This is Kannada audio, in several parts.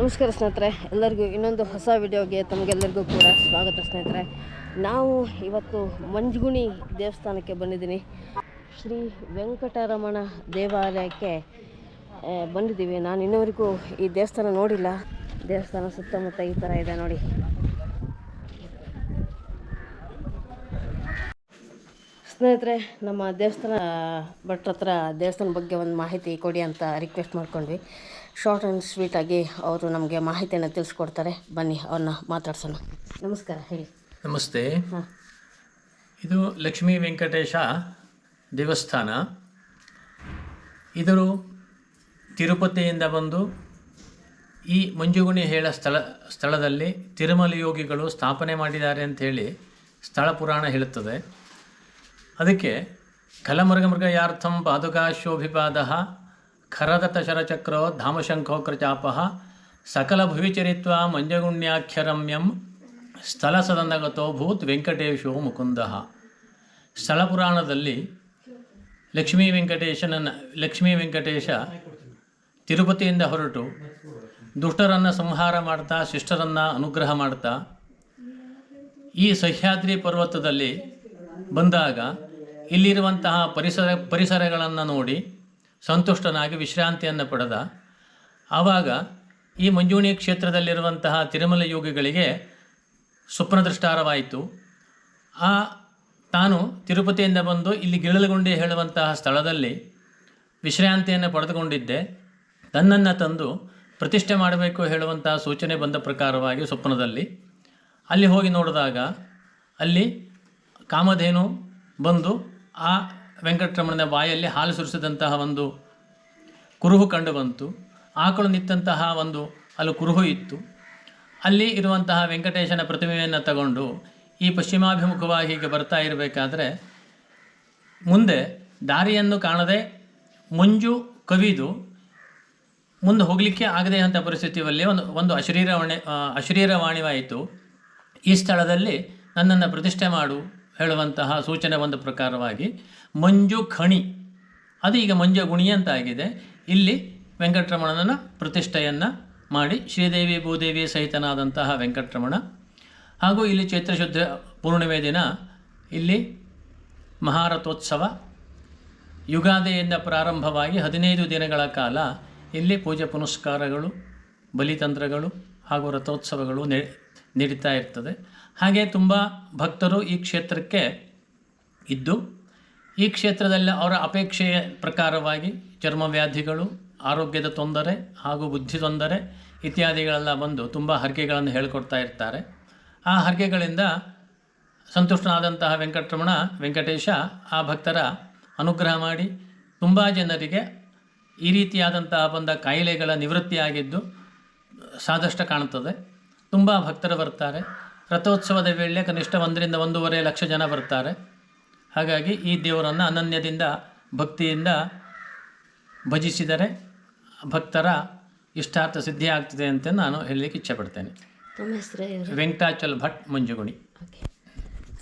ನಮಸ್ಕಾರ ಸ್ನೇಹಿತರೆ, ಎಲ್ಲರಿಗೂ ಇನ್ನೊಂದು ಹೊಸ ವಿಡಿಯೋಗೆ ತಮಗೆಲ್ಲರಿಗೂ ಕೂಡ ಸ್ವಾಗತ ಸ್ನೇಹಿತರೆ. ನಾವು ಇವತ್ತು ಮಂಜುಗುಣಿ ದೇವಸ್ಥಾನಕ್ಕೆ ಬಂದಿದ್ದೀನಿ. ಶ್ರೀ ವೆಂಕಟರಮಣ ದೇವಾಲಯಕ್ಕೆ ಬಂದಿದ್ದೀವಿ. ನಾನು ಇನ್ನವರೆಗೂ ಈ ದೇವಸ್ಥಾನ ನೋಡಿಲ್ಲ. ದೇವಸ್ಥಾನ ಸುತ್ತಮುತ್ತ ಈ ಥರ ಇದೆ ನೋಡಿ. ಸ್ನೇಹಿತರೆ ನಮ್ಮ ದೇವಸ್ಥಾನ ಭಟ್ರ ಹತ್ರ ದೇವಸ್ಥಾನ ಬಗ್ಗೆ ಒಂದು ಮಾಹಿತಿ ಕೊಡಿ ಅಂತ ರಿಕ್ವೆಸ್ಟ್ ಮಾಡ್ಕೊಂಡ್ವಿ. ಶಾರ್ಟ್ ಆ್ಯಂಡ್ ಸ್ವೀಟಾಗಿ ಅವರು ನಮಗೆ ಮಾಹಿತಿಯನ್ನು ತಿಳಿಸ್ಕೊಡ್ತಾರೆ. ಬನ್ನಿ ಅವ್ರನ್ನ ಮಾತಾಡ್ಸೋಣ. ನಮಸ್ಕಾರ ಹೇಳಿ. ನಮಸ್ತೆ. ಇದು ಲಕ್ಷ್ಮೀ ವೆಂಕಟೇಶ ದೇವಸ್ಥಾನ. ಇದರು ತಿರುಪತಿಯಿಂದ ಬಂದು ಈ ಮಂಜುಗುಣಿ ಹೇಳ ಸ್ಥಳ ಸ್ಥಳದಲ್ಲಿ ತಿರುಮಲ ಯೋಗಿಗಳು ಸ್ಥಾಪನೆ ಮಾಡಿದ್ದಾರೆ ಅಂಥೇಳಿ ಸ್ಥಳ ಪುರಾಣ ಹೇಳುತ್ತದೆ. ಅದಕ್ಕೆ ಕಲಮೃಗಮೃಗಯಾರ್ಥಂ ಪಾದುಕಾಶೋಭಿಪಾದ ಖರದತ ಶರಚಕ್ರೋ ಧಾಮಶಂಖೋಕ್ರಚಾಪ ಸಕಲ ಭುವಿಚರಿತ್ವ ಮಂಜಗುಣ್ಯಾಖ್ಯರಮ್ಯಂ ಸ್ಥಳ ಸದನಗತೋ ಭೂತ್ ವೆಂಕಟೇಶೋ ಮುಕುಂದ. ಸ್ಥಳ ಪುರಾಣದಲ್ಲಿ ಲಕ್ಷ್ಮೀ ವೆಂಕಟೇಶನನ್ನು ಲಕ್ಷ್ಮೀ ವೆಂಕಟೇಶ ತಿರುಪತಿಯಿಂದ ಹೊರಟು ದುಷ್ಟರನ್ನು ಸಂಹಾರ ಮಾಡ್ತಾ, ಶಿಷ್ಟರನ್ನು ಅನುಗ್ರಹ ಮಾಡ್ತಾ ಈ ಸಹ್ಯಾದ್ರಿ ಪರ್ವತದಲ್ಲಿ ಬಂದಾಗ ಇಲ್ಲಿರುವಂತಹ ಪರಿಸರ ಪರಿಸರಗಳನ್ನು ನೋಡಿ ಸಂತುಷ್ಟನಾಗಿ ವಿಶ್ರಾಂತಿಯನ್ನು ಪಡೆದ. ಆವಾಗ ಈ ಮಂಜುಣಿ ಕ್ಷೇತ್ರದಲ್ಲಿರುವಂತಹ ತಿರುಮಲ ಯೋಗಿಗಳಿಗೆ ಸ್ವಪ್ನದೃಷ್ಟಾರವಾಯಿತು ಆ ತಾನು ತಿರುಪತಿಯಿಂದ ಬಂದು ಇಲ್ಲಿ ಗಿಳಲಗುಂಡಿ ಹೇಳುವಂತಹ ಸ್ಥಳದಲ್ಲಿ ವಿಶ್ರಾಂತಿಯನ್ನು ಪಡೆದುಕೊಂಡಿದ್ದೆ. ತನ್ನನ್ನು ತಂದು ಪ್ರತಿಷ್ಠೆ ಮಾಡಬೇಕು ಹೇಳುವಂತಹ ಸೂಚನೆ ಬಂದ ಪ್ರಕಾರವಾಗಿ ಸ್ವಪ್ನದಲ್ಲಿ. ಅಲ್ಲಿ ಹೋಗಿ ನೋಡಿದಾಗ ಅಲ್ಲಿ ಕಾಮಧೇನು ಬಂದು ಆ ವೆಂಕಟರಮಣನ ಬಾಯಲ್ಲಿ ಹಾಲು ಸುರಿಸಿದಂತಹ ಒಂದು ಕುರುಹು ಕಂಡುಬಂತು ಆಕಳು ನಿತ್ತಂತಹ ಒಂದು ಅಲ್ಲಿ ಕುರುಹು ಇತ್ತು. ಅಲ್ಲಿ ಇರುವಂತಹ ವೆಂಕಟೇಶನ ಪ್ರತಿಮೆಯನ್ನು ತಗೊಂಡು ಈ ಪಶ್ಚಿಮಾಭಿಮುಖವಾಗಿ ಹೀಗೆ ಬರ್ತಾ ಇರಬೇಕಾದ್ರೆ ಮುಂದೆ ದಾರಿಯನ್ನು ಕಾಣದೆ ಮುಂಜು ಕವಿದು ಮುಂದೆ ಹೋಗಲಿಕ್ಕೆ ಆಗದೆ ಅಂತ ಪರಿಸ್ಥಿತಿಯಲ್ಲಿ ಒಂದು ಒಂದು ಅಶರೀರವಾಣಿ ಅಶರೀರವಾಣಿವಾಯಿತು. ಈ ಸ್ಥಳದಲ್ಲಿ ನನ್ನನ್ನು ಪ್ರತಿಷ್ಠೆ ಮಾಡು. ಹೇಳುವಂತಹ ಸೂಚನೆ ಒಂದು ಪ್ರಕಾರವಾಗಿ ಮಂಜು ಖಣಿ. ಅದು ಈಗ ಮಂಜು ಗುಣಿ ಅಂತ ಆಗಿದೆ. ಇಲ್ಲಿ ವೆಂಕಟರಮಣನ ಪ್ರತಿಷ್ಠೆಯನ್ನು ಮಾಡಿ ಶ್ರೀದೇವಿ ಭೂದೇವಿ ಸಹಿತನಾದಂತಹ ವೆಂಕಟರಮಣ. ಹಾಗೂ ಇಲ್ಲಿ ಚೈತ್ರಶುದ್ಧ ಪೂರ್ಣಿಮೆ ದಿನ ಇಲ್ಲಿ ಮಹಾರಥೋತ್ಸವ ಯುಗಾದಿಯಿಂದ ಪ್ರಾರಂಭವಾಗಿ ಹದಿನೈದು ದಿನಗಳ ಕಾಲ ಇಲ್ಲಿ ಪೂಜೆ ಪುನಸ್ಕಾರಗಳು, ಬಲಿತಂತ್ರಗಳು ಹಾಗೂ ರಥೋತ್ಸವಗಳು ನಡೀತಾ ಇರ್ತದೆ. ಹಾಗೆ ತುಂಬ ಭಕ್ತರು ಈ ಕ್ಷೇತ್ರಕ್ಕೆ ಇದ್ದು, ಈ ಕ್ಷೇತ್ರದಲ್ಲಿ ಅವರ ಅಪೇಕ್ಷೆಯ ಪ್ರಕಾರವಾಗಿ ಚರ್ಮವ್ಯಾಧಿಗಳು, ಆರೋಗ್ಯದ ತೊಂದರೆ ಹಾಗೂ ಬುದ್ಧಿ ತೊಂದರೆ ಇತ್ಯಾದಿಗಳೆಲ್ಲ ಬಂದು ತುಂಬ ಹರಕೆಗಳನ್ನು ಹೇಳಿಕೊಡ್ತಾ ಇರ್ತಾರೆ. ಆ ಹರಕೆಗಳಿಂದ ಸಂತುಷ್ಟನಾದಂತಹ ವೆಂಕಟರಮಣ, ವೆಂಕಟೇಶ ಆ ಭಕ್ತರ ಅನುಗ್ರಹ ಮಾಡಿ ತುಂಬ ಜನರಿಗೆ ಈ ರೀತಿಯಾದಂತಹ ಬಂದ ಕಾಯಿಲೆಗಳ ನಿವೃತ್ತಿಯಾಗಿದ್ದು ಸಾದಷ್ಟು ಕಾಣುತ್ತದೆ. ತುಂಬ ಭಕ್ತರು ಬರ್ತಾರೆ. ರಥೋತ್ಸವದ ವೇಳೆ ಕನಿಷ್ಠ ಒಂದರಿಂದ ಒಂದೂವರೆ ಲಕ್ಷ ಜನ ಬರ್ತಾರೆ. ಹಾಗಾಗಿ ಈ ದೇವರನ್ನು ಅನನ್ಯದಿಂದ ಭಕ್ತಿಯಿಂದ ಭಜಿಸಿದರೆ ಭಕ್ತರ ಇಷ್ಟಾರ್ಥ ಸಿದ್ಧಿ ಆಗ್ತದೆ ಅಂತ ನಾನು ಹೇಳಲಿಕ್ಕೆ ಇಚ್ಛೆಪಡ್ತೇನೆ. ವೆಂಕಟಾಚಲ್ ಭಟ್ ಮಂಜುಗುಣಿ.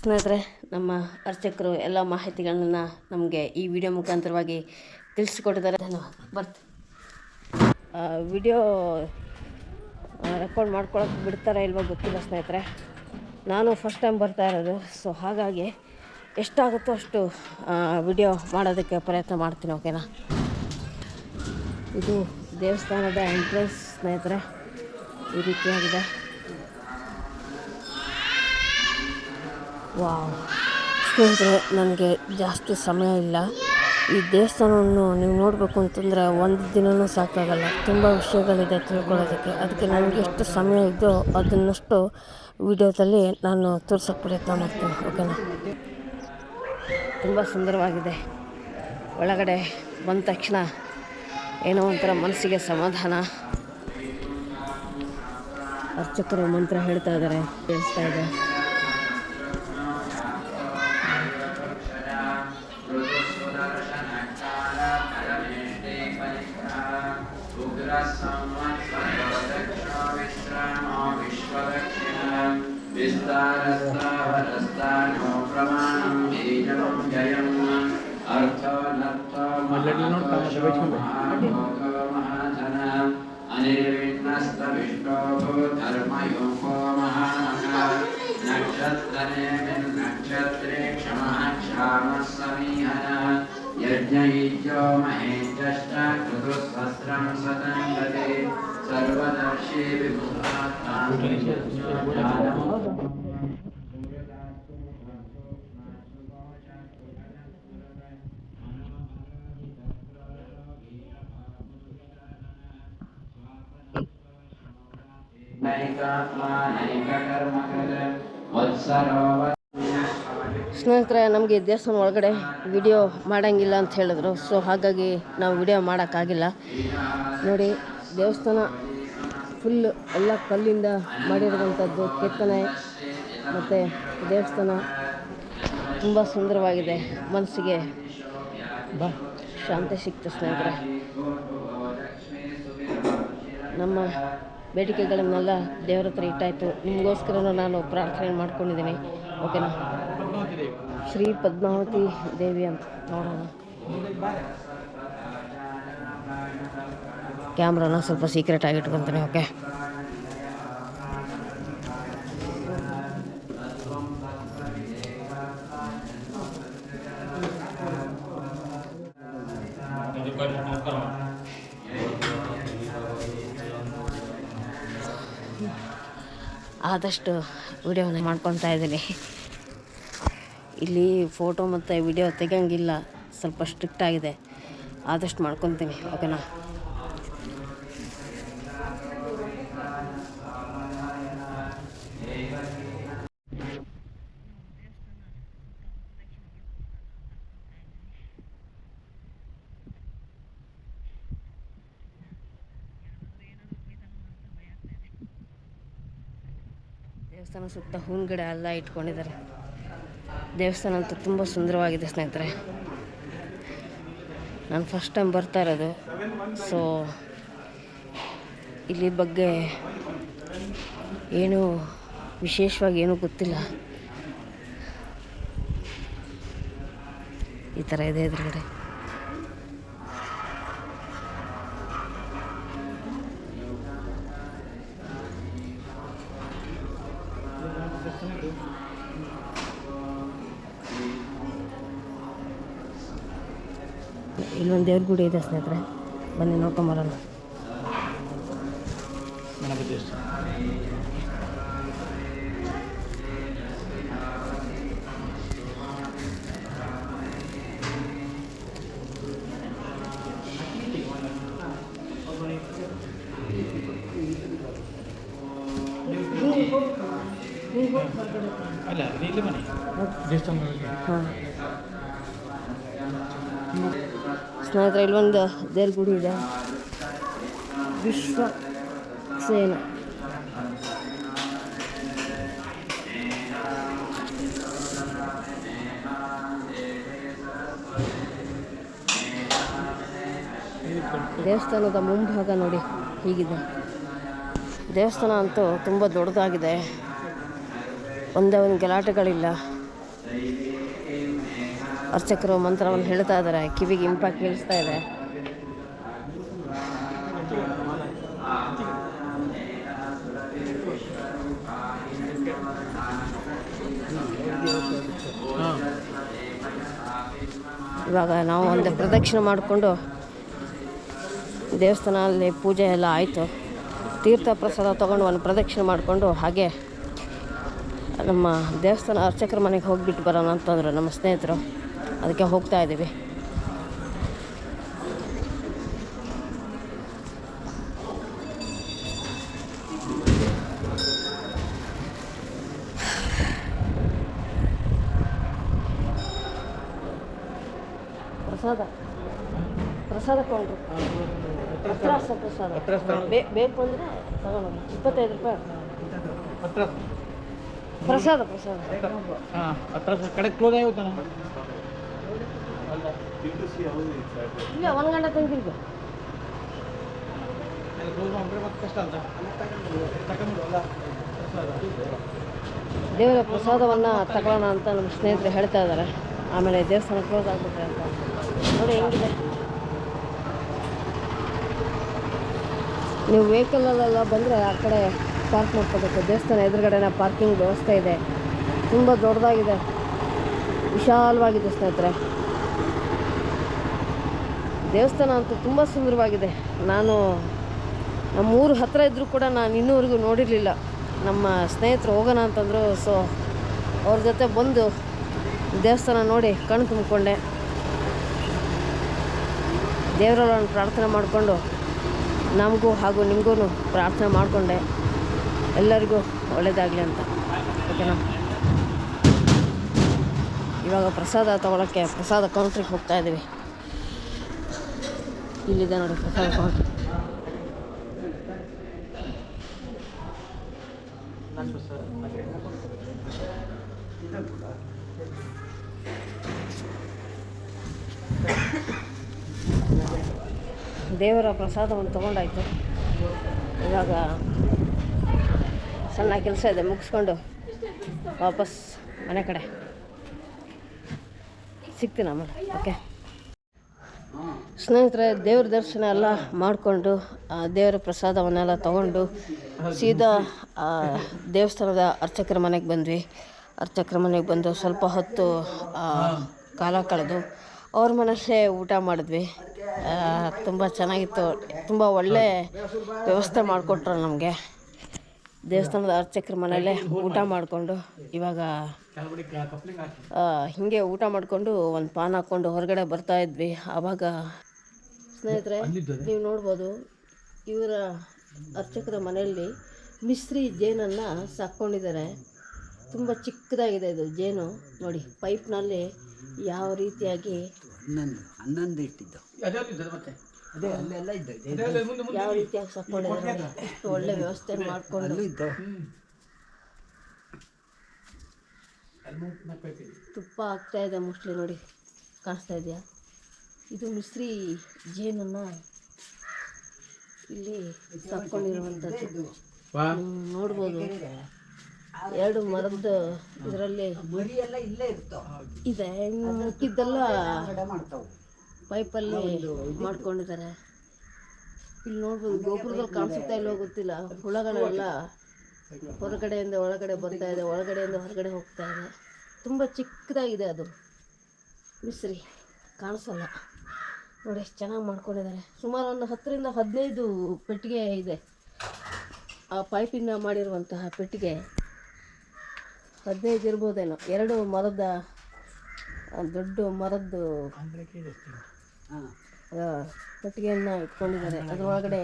ಸ್ನೇಹಿತರೆ ನಮ್ಮ ಅರ್ಚಕರು ಎಲ್ಲ ಮಾಹಿತಿಗಳನ್ನು ನಮಗೆ ಈ ವಿಡಿಯೋ ಮುಖಾಂತರವಾಗಿ ತಿಳಿಸಿಕೊಟ್ಟಿದ್ದಾರೆ. ಧನ್ಯವಾದ. ಬರ್ತೀನಿ ವಿಡಿಯೋ ರೆಕಾರ್ಡ್ ಮಾಡ್ಕೊಳಕ್ಕೆ ಬಿಡ್ತಾರಾ ಇಲ್ವೋ ಗೊತ್ತಿಲ್ಲ ಸ್ನೇಹಿತರೆ. ನಾನು ಫಸ್ಟ್ ಟೈಮ್ ಬರ್ತಾ ಇರೋದು. ಸೊ ಹಾಗಾಗಿ ಎಷ್ಟಾಗುತ್ತೋ ಅಷ್ಟು ವಿಡಿಯೋ ಮಾಡೋದಕ್ಕೆ ಪ್ರಯತ್ನ ಮಾಡ್ತೀನಿ ಓಕೆನಾ ಇದು ದೇವಸ್ಥಾನದ ಎಂಟ್ರೆನ್ಸ್ ಸ್ನೇಹಿತರೆ, ಈ ರೀತಿಯಾಗಿದೆ. ವಾವ್ ಸ್ನೇಹಿತರೆ, ನನಗೆ ಜಾಸ್ತಿ ಸಮಯ ಇಲ್ಲ. ಈ ದೇವಸ್ಥಾನವನ್ನು ನೀವು ನೋಡಬೇಕು ಅಂತಂದರೆ ಒಂದು ದಿನವೂ ಸಾಕಾಗಲ್ಲ. ತುಂಬ ವಿಷಯಗಳಿದೆ ತಿಳ್ಕೊಳ್ಳೋದಕ್ಕೆ. ಅದಕ್ಕೆ ನನಗೆ ಎಷ್ಟು ಸಮಯ ಇದೆಯೋ ಅದನ್ನಷ್ಟು ವಿಡಿಯೋದಲ್ಲಿ ನಾನು ತೋರ್ಸೋಕೆ ಪ್ರಯತ್ನ ಮಾಡ್ತೀನಿ ಓಕೆನಾ ತುಂಬ ಸುಂದರವಾಗಿದೆ. ಒಳಗಡೆ ಬಂದ ತಕ್ಷಣ ಏನೋ ಒಂಥರ ಮನಸ್ಸಿಗೆ ಸಮಾಧಾನ. ಅರ್ಚಕರು ಮಂತ್ರ ಹೇಳ್ತಾ ಇದ್ದಾರೆ ಕೇಳಿಸ್ತಾ ಇದೆ. some విస్తారస్థావరస్థానో ప్రమాణం బీజం జయం అర్థోనర్థోమహాధన అనిర్విణ్ణస్త నక్షత్రే క్షమ క్షామ సమీహన యజ్ఞ మహేంద్రష్ట కృతుస్వస్త్రం సతంగతే ಸ್ನೇಹಿತರೆ ನಮಗೆ ದೇವಸ್ಥಾನ ಒಳಗಡೆ ವಿಡಿಯೋ ಮಾಡೋಂಗಿಲ್ಲ ಅಂತ ಹೇಳಿದ್ರು. ಸೊ ಹಾಗಾಗಿ ನಾವು ವಿಡಿಯೋ ಮಾಡೋಕ್ಕಾಗಿಲ್ಲ. ನೋಡಿ ದೇವಸ್ಥಾನ ಫುಲ್ ಎಲ್ಲ ಕಲ್ಲಿಂದ ಮಾಡಿರುವಂಥದ್ದು ಕೆತ್ತನೆ ಮತ್ತು ದೇವಸ್ಥಾನ ತುಂಬ ಸುಂದರವಾಗಿದೆ. ಮನಸ್ಸಿಗೆ ಬಾ ಶಾಂತಿ ಸಿಕ್ತು ಸ್ನೇಹಿತರೆ. ನಮ್ಮ ಬೇಡಿಕೆಗಳನ್ನೆಲ್ಲ ದೇವರ ಹತ್ರ ಇಟ್ಟಾಯಿತು. ನಿಮಗೋಸ್ಕರನೂ ನಾನು ಪ್ರಾರ್ಥನೆ ಮಾಡ್ಕೊಂಡಿದ್ದೀನಿ. ಓಕೆನಾ? ಶ್ರೀ ಪದ್ಮಾವತಿ ದೇವಿ ಅಂತ ನೋಡೋಣ. ಕ್ಯಾಮ್ರಾನ ಸ್ವಲ್ಪ ಸೀಕ್ರೆಟ್ ಆಗಿ ಇಟ್ಕೊತೀನಿ ಓಕೆ ಆದಷ್ಟು ವಿಡಿಯೋನ ಮಾಡ್ಕೊತಾ ಇದ್ದೀನಿ. ಇಲ್ಲಿ ಫೋಟೋ ಮತ್ತು ವಿಡಿಯೋ ತೆಗಿಯಂಗಿಲ್ಲ, ಸ್ವಲ್ಪ ಸ್ಟ್ರಿಕ್ಟ್ ಆಗಿದೆ. ಆದಷ್ಟು ಮಾಡ್ಕೊತೀನಿ ಓಕೆನಾ ದೇವಸ್ಥಾನ ಸುತ್ತ ಹೂವಿನ ಗಿಡ ಎಲ್ಲ ಇಟ್ಕೊಂಡಿದ್ದಾರೆ. ದೇವಸ್ಥಾನ ಅಂತೂ ತುಂಬ ಸುಂದರವಾಗಿದೆ ಸ್ನೇಹಿತರೆ. ನಾನು ಫಸ್ಟ್ ಟೈಮ್ ಬರ್ತಾ ಇರೋದು. ಸೊ ಇಲ್ಲಿ ಬಗ್ಗೆ ಏನು ವಿಶೇಷವಾಗಿ ಏನೂ ಗೊತ್ತಿಲ್ಲ. ಈ ಥರ ಇದೆ ಎದುರುಗಡೆ. ದೇವ್ರ ಗುಡಿ ಇದೆ ಸ್ನೇಹಿತರೆ. ಬನ್ನಿ ನೋಡ್ಕೊಂಬರೋಣ. ಅಲ್ಲ ಇಲ್ಲಿ ಬನ್ನಿ ಇಲ್ಲಿ ಇಲ್ಲೊಂದು ದೇವ್ರ ಗುಡಿ ಇದೆ. ವಿಶ್ವ ಸೇನ. ದೇವಸ್ಥಾನದ ಮುಂಭಾಗ ನೋಡಿ ಹೀಗಿದೆ. ದೇವಸ್ಥಾನ ಅಂತೂ ತುಂಬ ದೊಡ್ಡದಾಗಿದೆ. ಒಂದೇ ಒಂದು ಗಲಾಟೆಗಳಿಲ್ಲ. ಅರ್ಚಕರು ಮಂತ್ರವನ್ನು ಹೇಳ್ತಾ ಇದ್ದಾರೆ. ಕಿವಿಗೆ ಇಂಪಾಗಿ ಕೇಳಿಸ್ತಾ ಇದೆ. ಇವಾಗ ನಾವು ಒಂದು ಪ್ರದಕ್ಷಿಣೆ ಮಾಡಿಕೊಂಡು ದೇವಸ್ಥಾನದಲ್ಲಿ ಪೂಜೆ ಎಲ್ಲ ಆಯಿತು. ತೀರ್ಥ ಪ್ರಸಾದ ತೊಗೊಂಡು ಒಂದು ಪ್ರದಕ್ಷಿಣೆ ಮಾಡಿಕೊಂಡು ಹಾಗೆ ನಮ್ಮ ದೇವಸ್ಥಾನ ಅರ್ಚಕರ ಮನೆಗೆ ಹೋಗಿಬಿಟ್ಟು ಬರೋಣ ಅಂತಂದರು ನಮ್ಮ ಸ್ನೇಹಿತರು. ಅದಕ್ಕೆ ಹೋಗ್ತಾ ಇದ್ದೀವಿ. ಪ್ರಸಾದ. ಪ್ರಸಾದ ಕೊಂಡ್ರು ಹತ್ರ ಪ್ರಸಾದ. ಬೇಕು ಅಂದರೆ ತಗೊಳ್ಳೋಣ ಇಪ್ಪತ್ತೈದು ರೂಪಾಯಿ. ಹತ್ರ. ಪ್ರಸಾದ ಪ್ರಸಾದ. ಹಾಂ ಹತ್ರ ಕಡೆ ಕ್ಲೋಸ್ ಆಗಿ ಇಲ್ಲ ಒಂದು ಗಂಟೆ ದೇವರ ಪ್ರಸಾದವನ್ನು ತಗೊಳ್ಳೋಣ ಅಂತ ನಮ್ಮ ಸ್ನೇಹಿತರು ಹೇಳ್ತಾ ಇದ್ದಾರೆ. ಆಮೇಲೆ ದೇವಸ್ಥಾನ ಕ್ಲೋಸ್ ಆಗ್ಬಿಟ್ರೆ ಅಂತ. ನೋಡಿ ಹೆಂಗಿದೆ? ನೀವು ವೆಹಿಕಲಲ್ಲೆಲ್ಲ ಬಂದರೆ ಆ ಕಡೆ ಪಾರ್ಕ್ ಮಾಡ್ಕೋಬೇಕು. ದೇವಸ್ಥಾನ ಎದುರುಗಡೆನ ಪಾರ್ಕಿಂಗ್ ವ್ಯವಸ್ಥೆ ಇದೆ. ತುಂಬ ದೊಡ್ಡದಾಗಿದೆ. ವಿಶಾಲವಾಗಿದೆ ಸ್ನೇಹಿತರೆ. ದೇವಸ್ಥಾನ ಅಂತೂ ತುಂಬ ಸುಂದರವಾಗಿದೆ. ನಾನು ನಮ್ಮ ಊರು ಹತ್ತಿರ ಇದ್ದರೂ ಕೂಡ ನಾನು ಇನ್ನೂವರೆಗೂ ನೋಡಿರಲಿಲ್ಲ. ನಮ್ಮ ಸ್ನೇಹಿತರು ಹೋಗೋಣ ಅಂತಂದರು ಸೊ ಅವ್ರ ಜೊತೆ ಬಂದು ದೇವಸ್ಥಾನ ನೋಡಿ ಕಣ್ಣು ತುಂಬಿಕೊಂಡೆ. ದೇವರನ್ನು ಪ್ರಾರ್ಥನೆ ಮಾಡಿಕೊಂಡು ನಮಗೂ ಹಾಗೂ ನಿಮಗೂ ಪ್ರಾರ್ಥನೆ ಮಾಡಿಕೊಂಡೆ. ಎಲ್ಲರಿಗೂ ಒಳ್ಳೆಯದಾಗಲಿ ಅಂತ. ಓಕೆನಾ? ಇವಾಗ ಪ್ರಸಾದ ತೊಗೊಳಕ್ಕೆ ಪ್ರಸಾದ ಕೌಂಟ್ರಿಗೆ ಹೋಗ್ತಾ ಇದ್ದೀವಿ. ಇಲ್ಲಿದೆ ನೋಡಿ ಪ್ರಸಾದ ಕೌಂಟ್ರ್ ದೇವರ ಪ್ರಸಾದವನ್ನು ತೊಗೊಂಡಾಯ್ತು. ಇವಾಗ ಸಣ್ಣ ಕೆಲಸ ಇದೆ, ಮುಗಿಸ್ಕೊಂಡು ವಾಪಸ್ ಮನೆ ಕಡೆ. ಸಿಗ್ತೀನಿ ಓಕೆ ಸ್ನೇಹಿತರೆ, ದೇವ್ರ ದರ್ಶನ ಎಲ್ಲ ಮಾಡಿಕೊಂಡು ದೇವರ ಪ್ರಸಾದವನ್ನೆಲ್ಲ ತಗೊಂಡು ಸೀದಾ ದೇವಸ್ಥಾನದ ಅರ್ಚಕರ ಮನೆಗೆ ಬಂದ್ವಿ. ಅರ್ಚಕರ ಮನೆಗೆ ಬಂದು ಸ್ವಲ್ಪ ಹೊತ್ತು ಕಾಲ ಕಳೆದು ಅವ್ರ ಮನಸ್ಸೇ ಊಟ ಮಾಡಿದ್ವಿ. ತುಂಬ ಚೆನ್ನಾಗಿತ್ತು. ತುಂಬ ಒಳ್ಳೆ ವ್ಯವಸ್ಥೆ ಮಾಡಿಕೊಟ್ರು ನಮಗೆ. ದೇವಸ್ಥಾನದ ಅರ್ಚಕರ ಮನೆಯಲ್ಲೇ ಊಟ ಮಾಡಿಕೊಂಡು ಇವಾಗ ಹೀಗೆ ಊಟ ಮಾಡಿಕೊಂಡು ಒಂದು ಪಾನ್ ಹಾಕ್ಕೊಂಡು ಹೊರಗಡೆ ಬರ್ತಾ ಇದ್ವಿ. ಆವಾಗ ಸ್ನೇಹಿತರೆ ನೀವು ನೋಡ್ಬೋದು ಇವರ ಅರ್ಚಕರ ಮನೆಯಲ್ಲಿ ಮಿಸ್ತ್ರಿ ಜೇನನ್ನು ಸಾಕ್ಕೊಂಡಿದ್ದಾರೆ. ತುಂಬ ಚಿಕ್ಕದಾಗಿದೆ ಇದು ಜೇನು. ನೋಡಿ ಪೈಪ್ನಲ್ಲಿ ಯಾವ ರೀತಿಯಾಗಿ ಹನ್ನೊಂದು ಹನ್ನೊಂದು ಇಟ್ಟಿದ್ದು. ಅದೇ ಮತ್ತೆ. ಅದೇ ಅಲ್ಲೆಲ್ಲ ಇದ್ದು ಯಾವ ರೀತಿಯಾಗಿ ಸಾಕ್ಕೊಂಡಿದ್ದಾರೆ ನೋಡಿ. ಎಷ್ಟು ಒಳ್ಳೆ ವ್ಯವಸ್ಥೆ ಮಾಡಿಕೊಂಡು. ತುಪ್ಪ ಆಗ್ತಾ ಇದೆ ಮೋಸ್ಟ್ಲಿ ನೋಡಿ ಕಾಣಿಸ್ತಾ ಇದೆಯಾ? ಇದು ಮಿಸ್ರಿ ಜೇನನ್ನು ಇಲ್ಲಿ ಸಾಕೊಂಡಿರುವಂಥದ್ದು ನೋಡಬಹುದು ನೋಡ್ಬೋದು. ಎರಡು ಮರದ ಇದರಲ್ಲಿ ಇದೆ. ಮುಟ್ಟಿದ್ದೆಲ್ಲ ಪೈಪಲ್ಲಿ ಮಾಡ್ಕೊಂಡಿದ್ದಾರೆ. ಇಲ್ಲಿ ನೋಡ್ಬೋದು ಗೋಪುರದಲ್ಲಿ ಕಾಣಿಸುತ್ತಾ ಇಲ್ಲೋ ಗೊತ್ತಿಲ್ಲ. ಹುಳಗಳೆಲ್ಲ ಹೊರಗಡೆಯಿಂದ ಒಳಗಡೆ ಬರ್ತಾ ಇದೆ ಒಳಗಡೆಯಿಂದ ಹೊರಗಡೆ ಹೋಗ್ತಾ ಇದೆ. ತುಂಬ ಚಿಕ್ಕದಾಗಿದೆ ಅದು. ಮಿಸ್ರಿ ಕಾಣಿಸಲ್ಲ. ನೋಡಿ ಎಷ್ಟು ಚೆನ್ನಾಗಿ ಮಾಡ್ಕೊಂಡಿದ್ದಾರೆ. ಸುಮಾರು ಒಂದು ಹತ್ತರಿಂದ ಹದಿನೈದು ಪೆಟ್ಟಿಗೆ ಇದೆ. ಆ ಪೈಪಿಂದ ಮಾಡಿರುವಂತಹ ಪೆಟ್ಟಿಗೆ ಹದಿನೈದು ಇರ್ಬೋದೇನೋ. ಎರಡು ಮರದ ದೊಡ್ಡ ಮರದ್ದು ಪೆಟ್ಟಿಗೆಯನ್ನು ಇಟ್ಕೊಂಡಿದ್ದಾರೆ. ಅದರೊಳಗಡೆ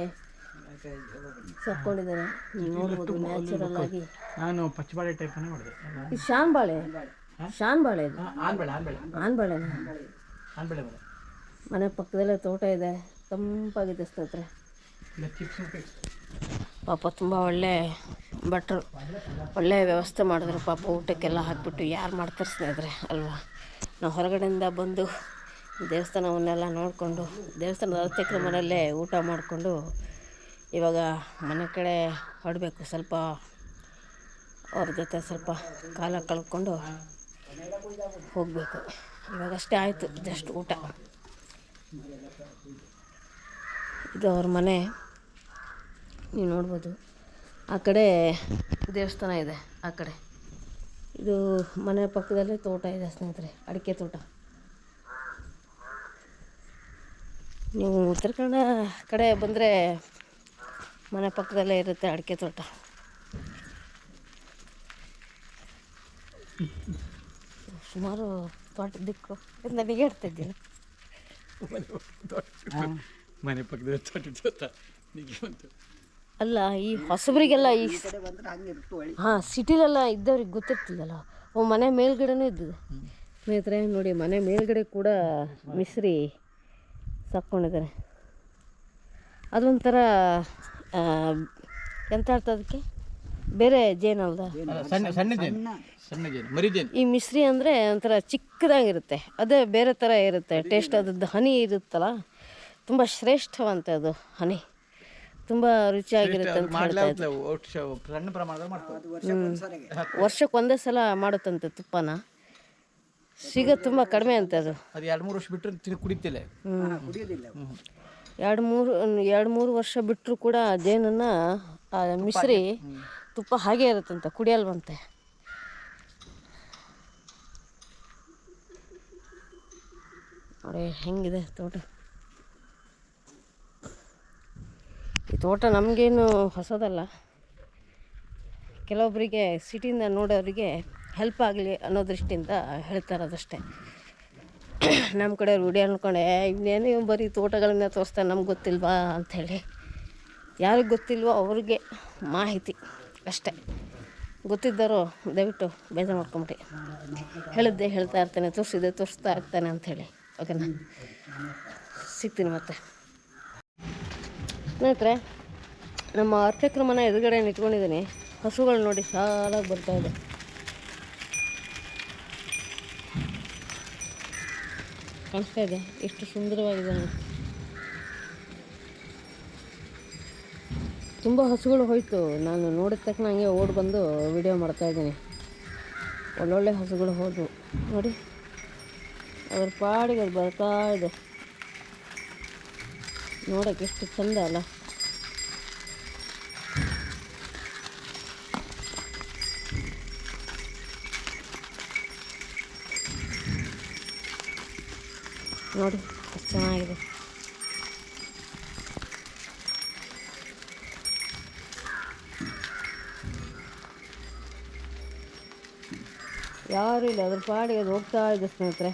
ಸಾಕೊಂಡಿದ್ದಾರೆ ನೀವು ನೋಡ್ಬೋದು ನ್ಯಾಚುರಲ್ ಆಗಿ. ನಾನು ಪಚ್ಚಬಾಳೆ ಟೈಪ್ ಮಾಡಿದೆ. ಇದು ಶಾನ್ ಬಾಳೆ ಶಾನ್ ಬಾಳೆ ಇದು ಆನ್ಬೇಳೆ. ಮನೆ ಪಕ್ಕದಲ್ಲೇ ತೋಟ ಇದೆ. ತಂಪಾಗಿದೆ ಸ್ನೇಹಿತರೆ ಪಾಪ ತುಂಬ ಒಳ್ಳೆ ಭಟ್ರು ಒಳ್ಳೆ ವ್ಯವಸ್ಥೆ ಮಾಡಿದ್ರು ಪಾಪ ಊಟಕ್ಕೆಲ್ಲ ಹಾಕ್ಬಿಟ್ಟು ಯಾರು ಮಾಡ್ತಾರೆ ಸ್ನೇಹಿತರೆ ಅಲ್ವಾ? ನಾವು ಹೊರಗಡೆಯಿಂದ ಬಂದು ದೇವಸ್ಥಾನವನ್ನೆಲ್ಲ ನೋಡಿಕೊಂಡು ದೇವಸ್ಥಾನದ ಅರ್ಚಕರ ಮನೆಯಲ್ಲೇ ಊಟ ಮಾಡಿಕೊಂಡು ಇವಾಗ ಮನೆ ಕಡೆ ಹೊಡಬೇಕು ಸ್ವಲ್ಪ ಅವ್ರ ಜೊತೆ ಸ್ವಲ್ಪ ಕಾಲ ಕಳ್ಕೊಂಡು ಹೋಗಬೇಕು. ಇವಾಗಷ್ಟೇ ಆಯಿತು ಜಸ್ಟ್ ಊಟ. ಇದು ಅವ್ರ ಮನೆ. ನೀವು ನೋಡ್ಬೋದು. ಆ ಕಡೆ ದೇವಸ್ಥಾನ ಇದೆ, ಆ ಕಡೆ. ಇದು ಮನೆ ಪಕ್ಕದಲ್ಲೇ ತೋಟ ಇದೆ ಸ್ನೇಹಿತರೆ, ಅಡಿಕೆ ತೋಟ. ನೀವು ಉತ್ತರ ಕನ್ನಡ ಕಡೆ ಬಂದರೆ ಮನೆ ಪಕ್ಕದಲ್ಲೇ ಇರುತ್ತೆ ಅಡಿಕೆ ತೋಟ. ಸುಮಾರು ತೋಟ ದಿಕ್ಕು. ಇದು ನನಗೆ ಹೇಳ್ತಾ ಇದ್ದೀನಿ. ಮನೆ ಪಕ್ಕದ ತೋಟ ಅಲ್ಲ ಈ ಹೊಸಬರಿಗೆಲ್ಲ ಈ ಹಾಂ ಸಿಟಿಲೆಲ್ಲ ಇದ್ದವ್ರಿಗೆ ಗೊತ್ತಿರ್ತಿಲ್ಲಲ್ಲ ಅವು ಮನೆ ಮೇಲ್ಗಡೆನೂ ಇದ್ದು. ಸ್ನೇಹಿತರೆ ನೋಡಿ ಮನೆ ಮೇಲ್ಗಡೆ ಕೂಡ ಮಿಸ್ರಿ ಸಾಕ್ಕೊಂಡಿದ್ದಾರೆ. ಅದೊಂಥರ ಎಂತ ಹೇಳ್ತಾ ಅದಕ್ಕೆ? ಬೇರೆ ಜೇನಲ್ದ ಸಣ್ಣ ಸಣ್ಣ ಜೇನು. ಸಣ್ಣ. ಜೇನು ಮರಿ ಜೇನು. ಈ ಮಿಶ್ರಿ ಅಂದರೆ ಒಂಥರ ಚಿಕ್ಕದಾಗಿರುತ್ತೆ. ಅದೇ ಬೇರೆ ಥರ ಇರುತ್ತೆ ಟೇಸ್ಟ್ ಅದ್ರದ್ದು ಹನಿ ಇರುತ್ತಲ್ಲ ತುಂಬ ಶ್ರೇಷ್ಠವಂತೆ ಅದು ಹನಿ. ತುಂಬ ರುಚಿಯಾಗಿರುತ್ತೆ ಅಂತ ಹೇಳ್ತಾ ಇದ್ರು. ಒಟ್ಟು ಸಣ್ಣ ಪ್ರಮಾಣದಲ್ಲಿ ಮಾಡ್ತಾರೆ ವರ್ಷಕ್ಕೆ ಒಂದೇ ಸಲ ಮಾಡುತ್ತಂತೆ ತುಪ್ಪನ. ಸಿಗ ತುಂಬ ಕಡಿಮೆ ಅಂತೆ ಅದು. ಅದು ಎರಡು ಮೂರು ವರ್ಷ ಬಿಟ್ಟರೆ ತಿನ್ ಕುಡಿತಿಲ್ಲ. ಕುಡಿಯೋದಿಲ್ಲ. ಎರಡು ಮೂರು ಎರಡು ಮೂರು ವರ್ಷ ಬಿಟ್ಟರು ಕೂಡ ಜೇನನ್ನು ಆ ಮಿಶ್ರಿ ತುಪ್ಪ ಹಾಗೆ ಇರುತ್ತಂತೆ, ಕುಡಿಯಲ್ವಂತೆ. ನೋಡಿ, ಹೆಂಗಿದೆ ತೋಟ. ಈ ತೋಟ ನಮಗೇನು ಹೊಸದಲ್ಲ. ಕೆಲವೊಬ್ಬರಿಗೆ ಸಿಟಿಯಿಂದ ನೋಡೋರಿಗೆ ಹೆಲ್ಪ್ ಆಗಲಿ ಅನ್ನೋ ದೃಷ್ಟಿಯಿಂದ ಹೇಳ್ತಾರದಷ್ಟೇ ನಮ್ಮ ಕಡೆ ರೂಢಿ ಅಂದ್ಕೊಂಡೆ ಇನ್ನೇನೇ ಬರೀ ತೋಟಗಳನ್ನ ತೋರಿಸ್ತಾರೆ ನಮ್ಗೆ ಗೊತ್ತಿಲ್ವಾ ಅಂಥೇಳಿ ಯಾರಿಗೆ ಗೊತ್ತಿಲ್ವೋ ಅವ್ರಿಗೆ ಮಾಹಿತಿ. ಅಷ್ಟೇ. ಗೊತ್ತಿದ್ದವರು ದಯವಿಟ್ಟು ಬೇಜಾರು ಮಾಡ್ಕೊಂಬಿಡಿ. ಹೇಳಿದ್ದೆ ಹೇಳ್ತಾ ಇರ್ತೇನೆ ತೋರಿಸಿದೆ ತೋರಿಸ್ತಾ ಇರ್ತಾನೆ ಅಂಥೇಳಿ ಓಕೆನಾ ಸಿಗ್ತೀನಿ ಮತ್ತೆ. ಸ್ನೇಹಿತರೆ, ನಮ್ಮ ಅರ್ಥಕ್ರಮನ ಎದುರುಗಡೆ ಇಟ್ಕೊಂಡಿದ್ದೀನಿ ಹಸುಗಳು ನೋಡಿ ಸಾಲಾಗಿ ಬರ್ತಾ ಇದೆ. ಕಾಣಿಸ್ತಾ ಇದೆ? ಎಷ್ಟು ಸುಂದರವಾಗಿದೆ ನೋಡಿ ತುಂಬ ಹಸುಗಳು ಹೋಯ್ತು. ನಾನು ನೋಡಿದ ತಕ್ಷಣ ಹಂಗೆ ಓಡಿ ಬಂದು ವಿಡಿಯೋ ಮಾಡ್ತಾ ಇದ್ದೀನಿ. ಒಳ್ಳೊಳ್ಳೆ ಹಸುಗಳು ಹೋದವು. ನೋಡಿ, ಅದ್ರ ಪಾಡಿಗೆ ಅದು ಬರ್ತಾ ಇದೆ. ನೋಡೋಕೆ ಎಷ್ಟು ಚಂದ ಅಲ್ಲ. ನೋಡಿ, ಎಷ್ಟು ಚೆನ್ನಾಗಿದೆ. ಯಾರು ಇಲ್ಲ, ಅದ್ರ ಪಾಡಿಗೆ ಅದು ಹೋಗ್ತಾ ಇದೆ ಸ್ನೇಹಿತರೆ.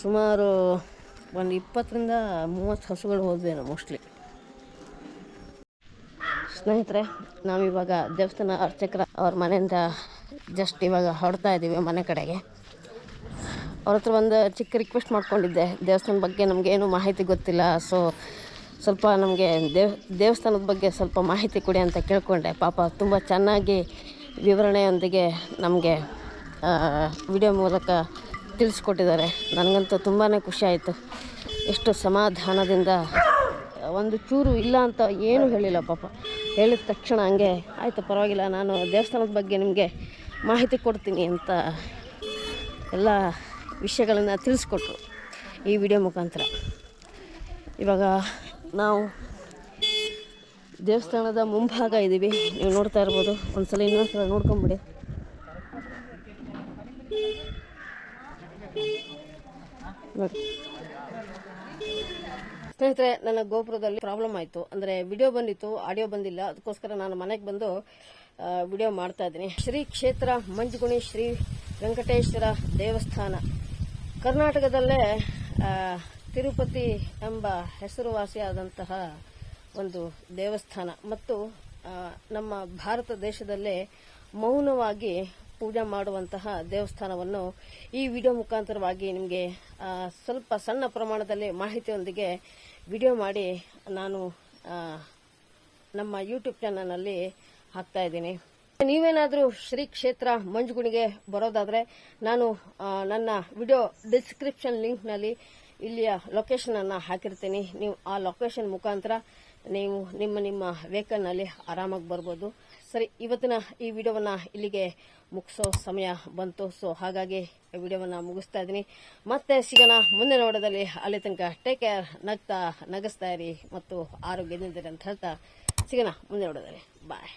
ಸುಮಾರು ಒಂದು ಇಪ್ಪತ್ತರಿಂದ ಮೂವತ್ತು ಹಸುಗಳು ನಾವು ಮೋಸ್ಟ್ಲಿ ಸ್ನೇಹಿತರೆ, ನಾವಿವಾಗ ದೇವಸ್ಥಾನ ಅರ್ಚಕರ ಅವ್ರ ಮನೆಯಿಂದ ಜಸ್ಟ್ ಇವಾಗ ಹೊಡ್ತಾ ಇದ್ದೀವಿ ಮನೆ ಕಡೆಗೆ. ಅವ್ರ ಹತ್ರ ಒಂದು ಚಿಕ್ಕ ರಿಕ್ವೆಸ್ಟ್ ಮಾಡ್ಕೊಂಡಿದ್ದೆ. ದೇವಸ್ಥಾನದ ಬಗ್ಗೆ ನಮಗೇನು ಮಾಹಿತಿ ಗೊತ್ತಿಲ್ಲ. ಸೊ ಸ್ವಲ್ಪ ನಮಗೆ ದೇವ್, ದೇವಸ್ಥಾನದ ಬಗ್ಗೆ ಸ್ವಲ್ಪ ಮಾಹಿತಿ ಕೊಡಿ ಅಂತ ಕೇಳಿಕೊಂಡೆ. ಪಾಪ ತುಂಬ ಚೆನ್ನಾಗಿ ವಿವರಣೆಯೊಂದಿಗೆ ನಮಗೆ ವಿಡಿಯೋ ಮೂಲಕ ತಿಳಿಸ್ಕೊಟ್ಟಿದ್ದಾರೆ. ನನಗಂತೂ ತುಂಬಾ ಖುಷಿ ಆಯಿತು. ಎಷ್ಟು ಸಮಾಧಾನದಿಂದ, ಒಂದು ಚೂರು ಇಲ್ಲ ಅಂತ ಏನೂ ಹೇಳಿಲ್ಲ ಪಾಪ. ಹೇಳಿದ ತಕ್ಷಣ ಹಂಗೆ, ಆಯಿತು ಪರವಾಗಿಲ್ಲ, ನಾನು ದೇವಸ್ಥಾನದ ಬಗ್ಗೆ ನಿಮಗೆ ಮಾಹಿತಿ ಕೊಡ್ತೀನಿ ಅಂತ ಎಲ್ಲ ವಿಷಯಗಳನ್ನು ತಿಳಿಸ್ಕೊಟ್ರು ಈ ವಿಡಿಯೋ ಮುಖಾಂತರ. ಇವಾಗ ನಾವು ದೇವಸ್ಥಾನದ ಮುಂಭಾಗ ಇದ್ದೀವಿ ನೀವು ನೋಡ್ತಾ ಇರ್ಬೋದು. ಒಂದ್ಸಲ ಇನ್ನೊಂದ್ಸಲ ನೋಡ್ಕೊಂಬಿಡಿ. ನೋಡಿ. ಸ್ನೇಹಿತರೆ, ನನ್ನ ಗೋಪುರದಲ್ಲಿ ಪ್ರಾಬ್ಲಮ್ ಆಯಿತು. ಅಂದರೆ ವಿಡಿಯೋ ಬಂದಿತ್ತು, ಆಡಿಯೋ ಬಂದಿಲ್ಲ. ಅದಕ್ಕೋಸ್ಕರ ನಾನು ಮನೆಗೆ ಬಂದು ವಿಡಿಯೋ ಮಾಡ್ತಾ ಇದ್ದೀನಿ. ಶ್ರೀ ಕ್ಷೇತ್ರ ಮಂಜುಗುಣಿ ಶ್ರೀ ವೆಂಕಟೇಶ್ವರ ದೇವಸ್ಥಾನ. ಕರ್ನಾಟಕದಲ್ಲೇ ತಿರುಪತಿ ಎಂಬ ಹೆಸರುವಾಸಿಯಾದಂತಹ ಒಂದು ದೇವಸ್ಥಾನ ಮತ್ತು ನಮ್ಮ ಭಾರತ ದೇಶದಲ್ಲೇ ಮೌನವಾಗಿ ಪೂಜೆ ಮಾಡುವಂತಹ ದೇವಸ್ಥಾನವನ್ನು ಈ ವಿಡಿಯೋ ಮುಖಾಂತರವಾಗಿ ನಿಮಗೆ ಸ್ವಲ್ಪ ಸಣ್ಣ ಪ್ರಮಾಣದಲ್ಲಿ ಮಾಹಿತಿಯೊಂದಿಗೆ ವಿಡಿಯೋ ಮಾಡಿ ನಾನು ನಮ್ಮ ಯೂಟ್ಯೂಬ್ ಚಾನಲ್ನಲ್ಲಿ ಹಾಕ್ತಾ ಇದ್ದೀನಿ. ನೀವೇನಾದರೂ ಶ್ರೀ ಕ್ಷೇತ್ರ ಮಂಜುಗುಣಿಗೆ ಬರೋದಾದರೆ ನಾನು ನನ್ನ ವಿಡಿಯೋ ಡಿಸ್ಕ್ರಿಪ್ಷನ್ ಲಿಂಕ್ನಲ್ಲಿ ಇಲ್ಲಿಯ ಲೊಕೇಶನನ್ನು ಹಾಕಿರ್ತೀನಿ. ನೀವು ಆ ಲೊಕೇಶನ್ ಮುಖಾಂತರ ನೀವು ನಿಮ್ಮ ನಿಮ್ಮ ವೆಹಿಕಲ್ನಲ್ಲಿ ಆರಾಮಾಗಿ ಬರ್ಬೋದು. ಸರಿ, ಇವತ್ತಿನ ಈ ವಿಡಿಯೋವನ್ನು ಇಲ್ಲಿಗೆ ಮುಗಿಸೋ ಸಮಯ ಬಂತು. ಸೊ ಹಾಗಾಗಿ ವಿಡಿಯೋವನ್ನು ಮುಗಿಸ್ತಾ ಇದ್ದೀನಿ. ಮತ್ತೆ ಸಿಗೋಣ ಮುಂದೆ ನೋಡೋದಲ್ಲಿ. ಅಲ್ಲಿ ತನಕ ಟೇಕ್ ಕೇರ್ ನಗ್ತಾ, ನಗಸ್ತಾ ಇರಿ ಮತ್ತು ಆರೋಗ್ಯದಿಂದಿರಿ ಅಂತ ಹೇಳ್ತಾ ಸಿಗೋಣ ಮುಂದೆ ನೋಡೋದಲ್ಲಿ. ಬಾಯ್